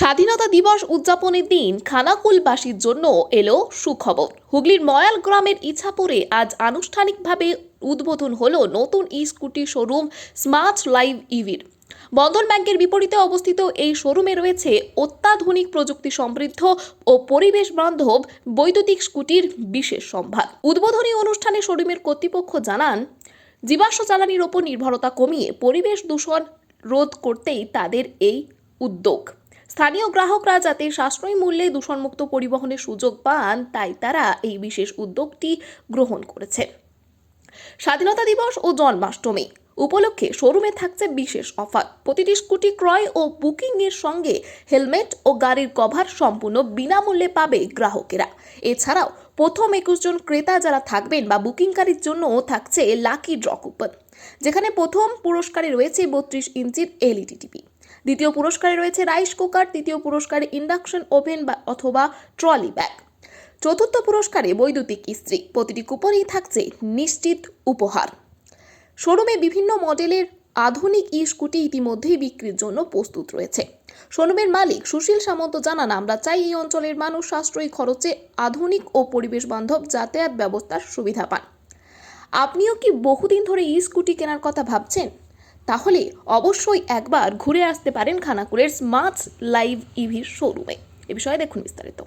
স্বাধীনতা দিবস উদযাপনের দিন খানাকুলবাসীর জন্য এলো সুখবর। হুগলির ময়াল গ্রামের ইছাপুরে আজ আনুষ্ঠানিকভাবে উদ্বোধন হলো নতুন E scooty showroom smart live ইভির। Bandhan ব্যাংকের বিপরীতে অবস্থিত এই শোরুমে রয়েছে অত্যাধুনিক প্রযুক্তি সমৃদ্ধ ও পরিবেশ বান্ধব বৈদ্যুতিক স্কুটির বিশেষ সম্ভার। উদ্বোধনী অনুষ্ঠানে শোরুমের কর্তৃপক্ষ জানান, জীবাশ্ম জ্বালানির ওপর নির্ভরতা কমিয়ে পরিবেশ দূষণ রোধ করতেই তাদের এই উদ্যোগ। স্থানীয় গ্রাহকরা যাতে সাশ্রয়ী মূল্যে দূষণমুক্ত পরিবহনের সুযোগ পান, তাই তারা এই বিশেষ উদ্যোগটি গ্রহণ করেছে। স্বাধীনতা দিবস ও জন্মাষ্টমী উপলক্ষে শোরুমে থাকছে বিশেষ অফার। প্রতিটি স্কুটি ক্রয় ও বুকিং এর সঙ্গে হেলমেট ও গাড়ির কভার সম্পূর্ণ বিনামূল্যে পাবে গ্রাহকেরা। এছাড়াও প্রথম একুশ জন ক্রেতা যারা থাকবেন বা বুকিংকারীর জন্য থাকছে লাকি ড্র কুপন, যেখানে প্রথম পুরস্কারে রয়েছে বত্রিশ ইঞ্চির এলইডি টিভি। দ্বিতীয় পুরস্কারে রয়েছে রাইস কুকার, তৃতীয় পুরস্কারে ইন্ডাকশন ওভেন বা অথবা ট্রলি ব্যাগ। চতুর্থ পুরস্কারে বৈদ্যুতিক ইস্ত্রি, প্রতিটি কুপনেই থাকছে নিশ্চিত উপহার। শোরুমে বিভিন্ন মডেলের আধুনিক ই স্কুটি ইতিমধ্যেই বিক্রির জন্য প্রস্তুত রয়েছে। শোরুমের মালিক সুশীল সামন্ত জানান, আমরা চাই এই অঞ্চলের মানুষ সাশ্রয়ী খরচে আধুনিক ও পরিবেশ বান্ধব যাতায়াত ব্যবস্থার সুবিধা পান। আপনিও কি বহুদিন ধরে ই স্কুটি কেনার কথা ভাবছেন? তাহলে অবশ্যই একবার ঘুরে আসতে পারেন খানাকুলের স্মার্ট লাইভ ইভির শোরুমে। এ বিষয়ে দেখুন বিস্তারিত।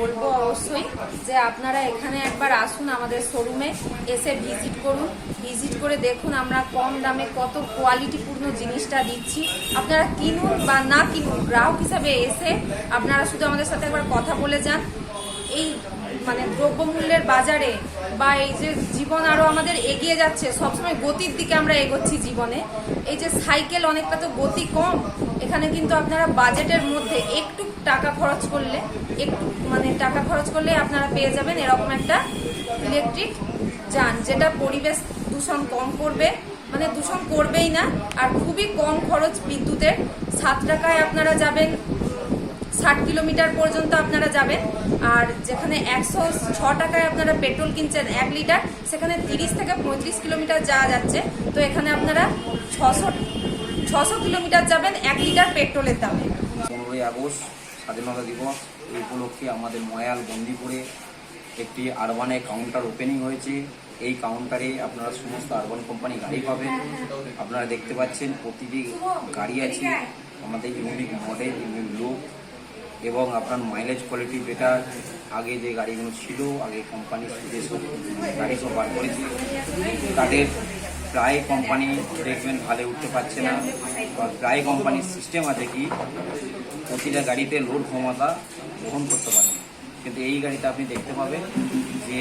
বলব অবশ্যই যে আপনারা এখানে একবার আসুন আমাদের শোরুমে, এসে ভিজিট করুন। ভিজিট করে দেখুন আমরা কম দামে কত কোয়ালিটিপূর্ণ জিনিসটা দিচ্ছি। আপনারা কিনুন বা না কিনুন, গ্রাহক হিসাবে এসে আপনারা শুধু আমাদের সাথে একবার কথা বলে যান। এই মানে দ্রব্যমূল্যের বাজারে বা এই যে জীবন আরও আমাদের এগিয়ে যাচ্ছে, সবসময় গতির দিকে আমরা এগোচ্ছি জীবনে। এই যে সাইকেল অনেকটা তো গতি কম, এখানে কিন্তু আপনারা বাজেটের মধ্যে একটু টাকা খরচ করলে, একটু মানে টাকা খরচ করলে আপনারা পেয়ে যাবেন এরকম একটা ইলেকট্রিক যান, যেটা পরিবেশ দূষণ কম করবে। মানে দূষণ করবেই না, আর খুবই কম খরচ বিদ্যুতের। সাত টাকায় আপনারা যাবেন ষাট কিলোমিটার পর্যন্ত আপনারা যাবেন। আর যেখানে একশো ছ টাকায় আপনারা পেট্রোল কিনছেন এক লিটার, সেখানে তিরিশ থেকে পঁয়ত্রিশ কিলোমিটার যাওয়া যাচ্ছে। তো এখানে আপনারা ছশো ছশো কিলোমিটার যাবেন এক লিটার পেট্রোলের দামে। পনেরোই আগস্ট স্বাধীনতা দিবস। এই উপলক্ষে আমাদের ময়াল বন্দিপুরে একটি আরবানে কাউন্টার ওপেনিং হয়েছে। এই কাউন্টারে আপনারা সমস্ত আরবান কোম্পানি গাড়ি পাবেন। আপনারা দেখতে পাচ্ছেন প্রতিটি গাড়ি আছে। আমাদের ইউনিক মডেল ইউনিক লুক এবং আপনার মাইলেজ কোয়ালিটি বেটার আগে যে গাড়িগুলো ছিল, আগে কোম্পানি যেসব গাড়ি সব বার করেছে, তাদের প্রায় কোম্পানি দেখবেন ভালো উঠতে পারছে না। প্রায় কোম্পানির সিস্টেম আছে কি, প্রতিটা গাড়িতে লোড ক্ষমতা বহন করতে পারে কিন্তু এই গাড়িতে আপনি দেখতে পাবেন যে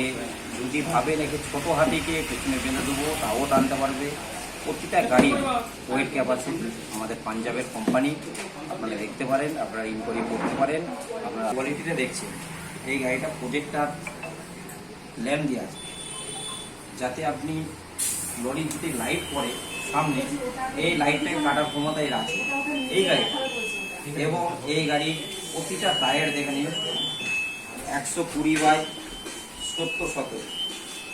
যদি ভাবেন একে ছোটো হাতিকে পেছনে বেঁধে দেবো, তাও টানতে পারবে। প্রতিটা গাড়ি ওয়েট ক্যাপাসিটি আমাদের পাঞ্জাবের কোম্পানি আপনারা দেখতে পারেন, আপনারা ইনকোয়ারি করতে পারেন, আপনারা কোয়ালিটিটা দেখছেন। এই গাড়িটা প্রজেক্টার ল্যাম্প দেওয়া আছে যাতে আপনি লরি যদি লাইট পড়ে সামনে, এই লাইটটাকে কাটার ক্ষমতা এর আছে এই গাড়িটা এবং এই গাড়ির প্রতিটা টায়ার দেখে নিন, একশো কুড়ি বাই সত্তর সতেরো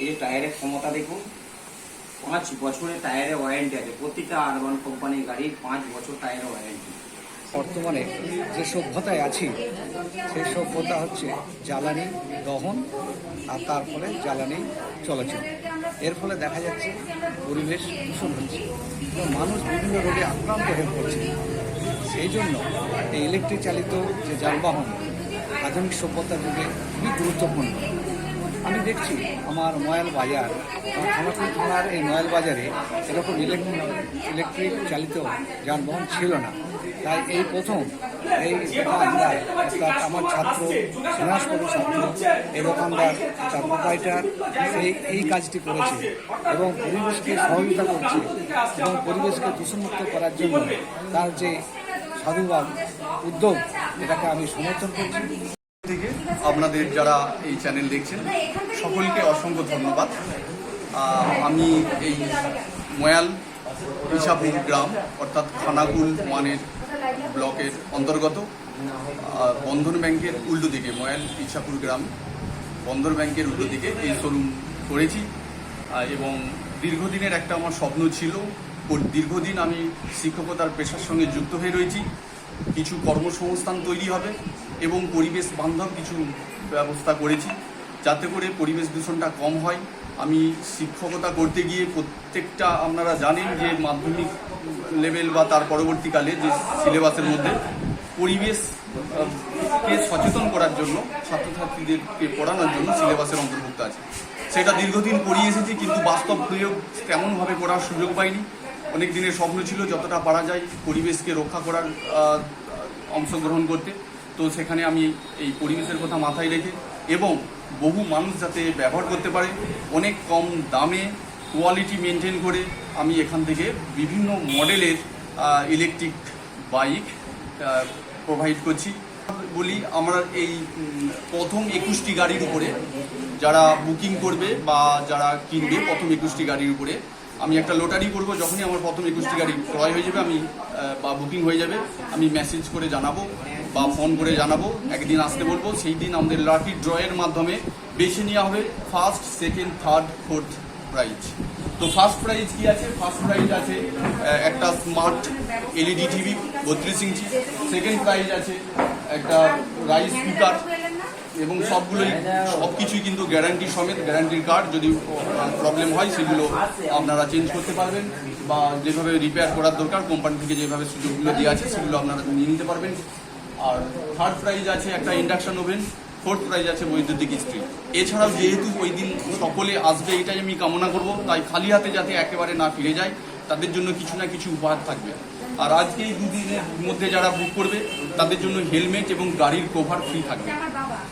এই টায়ারের ক্ষমতা দেখুন। পাঁচ বছরের টায়ারে ওয়ারেন্টি আছে। প্রতিটা আরবান কোম্পানির গাড়ির পাঁচ বছর টায়ারে ওয়ারেন্টি বর্তমানে যে সভ্যতায় আছি, সেই সভ্যতা হচ্ছে জ্বালানি, দহন, আর তার ফলে জ্বালানি চলাচল। এর ফলে দেখা যাচ্ছে পরিবেশ দূষণ হচ্ছে। মানুষ বিভিন্ন রোগে আক্রান্ত হয়ে পড়ছে। সেই জন্য এই ইলেকট্রিক চালিত যে যানবাহন, আধুনিক সভ্যতার যুগে খুবই গুরুত্বপূর্ণ। আমি দেখছি আমার ময়াল বাজার, আমার খানাকুল থানার এই ময়াল বাজারে এরকম ইলেকট্রিক চালিত যানবাহন ছিল না। তাই এই প্রথম এই দোকানদার অর্থাৎ আমার ছাত্র সমাজপতি ছাত্র এই দোকানদার প্রোপাইটার এই এই কাজটি করেছে এবং পরিবেশকে সহযোগিতা করছে এবং পরিবেশকে দূষণমুক্ত করার জন্য তার যে সাধুবাদ, উদ্যোগ, এটাকে আমি সমর্থন করছি। থেকে আপনাদের যারা এই চ্যানেল দেখছেন সকলকে অসংখ্য ধন্যবাদ। আমি এই ময়াল ইসাপুর গ্রাম অর্থাৎ খানাকুল ওয়ানের ব্লকের অন্তর্গত বন্ধন ব্যাংকের উল্টো দিকে ময়াল ইসাপুর গ্রাম বন্ধন ব্যাংকের উল্টো দিকে এই শোরুম করেছি। এবং দীর্ঘদিনের একটা আমার স্বপ্ন ছিল দীর্ঘদিন আমি শিক্ষকতার পেশার সঙ্গে যুক্ত হয়ে রয়েছি। কিছু কর্মসংস্থান তৈরি হবে। এবং পরিবেশ বান্ধব কিছু ব্যবস্থা করেছি। যাতে করে পরিবেশ দূষণটা কম হয়। আমি শিক্ষকতা করতে গিয়ে প্রত্যেকটা আপনারা জানেন যে মাধ্যমিক লেভেল বা তার পরবর্তীকালে যে সিলেবাসের মধ্যে পরিবেশকে সচেতন করার জন্য, ছাত্রছাত্রীদেরকে পড়ানোর জন্য সিলেবাসের অন্তর্ভুক্ত আছে। সেটা দীর্ঘদিন পড়িয়ে এসেছি, কিন্তু বাস্তব প্রয়োগ তেমনভাবে করার সুযোগ পাইনি। অনেক দিনের স্বপ্ন ছিল যতটা পারা যায় পরিবেশকে রক্ষা করার অংশগ্রহণ করতে। তো সেখানে আমি এই পরিবেশের কথা মাথায় রেখে এবং বহু মানুষ যাতে ব্যবহার করতে পারে, অনেক কম দামে কোয়ালিটি মেনটেন করে আমি এখান থেকে বিভিন্ন মডেলের ইলেকট্রিক বাইক প্রোভাইড করছি। বলি আমরা এই প্রথম একুশটি গাড়ির উপরে যারা বুকিং করবে বা যারা কিনবে প্রথম একুশটি গাড়ির উপরে, আমি একটা লটারি করব, যখনই আমার প্রথম একুশটি গাড়ি ক্রয় হয়ে যাবে, আমি বা বুকিং হয়ে যাবে, আমি মেসেজ করে জানাব। বা ফোন করে জানাব, একদিন আসতে বলব। সেই দিন আমাদের লাকি ড্রয়ের মাধ্যমে বেছে নেওয়া হবে first second third fourth prize তো ফার্স্ট প্রাইজ কি আছে? ফার্স্ট প্রাইজ আছে একটা স্মার্ট এলইডি টিভি বত্রিশ ইঞ্চি। সেকেন্ড প্রাইজ আছে, একটা রাইস কুকার এবং সবগুলোই সব কিছুই কিন্তু গ্যারান্টি সমেত গ্যারান্টির কার্ড যদি প্রবলেম হয়, সেগুলো আপনারা চেঞ্জ করতে পারবেন বা যেভাবে রিপেয়ার করার দরকার কোম্পানি থেকে যেভাবে সুযোগগুলো দেওয়া আছে, সেগুলো আপনারা নিয়ে নিতে পারবেন। আর থার্ড প্রাইজ আছে একটা ইন্ডাকশন ওভেন ফোর্থ প্রাইজ আছে বৈদ্যুতিক স্ত্রী এছাড়াও যেহেতু ওই দিন সকলে আসবে, এটাই আমি কামনা করব, তাই খালি হাতে যাতে একেবারে না ফিরে যায়, তাদের জন্য কিছু না কিছু উপহার থাকবে। আর আজকে এই দুদিনের মধ্যে যারা বুক করবে, তাদের জন্য হেলমেট এবং গাড়ির কভার ফ্রি থাকবে।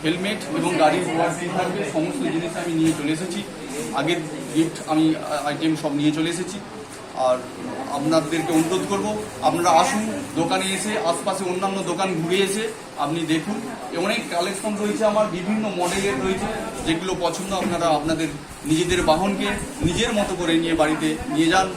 হেলমেট এবং গাড়ির কভার ফ্রি থাকবে, সমস্ত জিনিস আমি নিয়ে চলে এসেছি। আগের গিফট আমি আইটেম সব নিয়ে চলে এসেছি। আর আপনাদেরকে অনুরোধ করব, আপনারা আসুন, দোকানে এসে, আশপাশে অন্যান্য দোকান ঘুরে এসে আপনি দেখুন। অনেক কালেকশন রয়েছে আমার, বিভিন্ন মডেলের রয়েছে, যেগুলো পছন্দ আপনারা আপনাদের নিজেদের বাহনকে নিজের মতো করে নিয়ে বাড়িতে নিয়ে যান।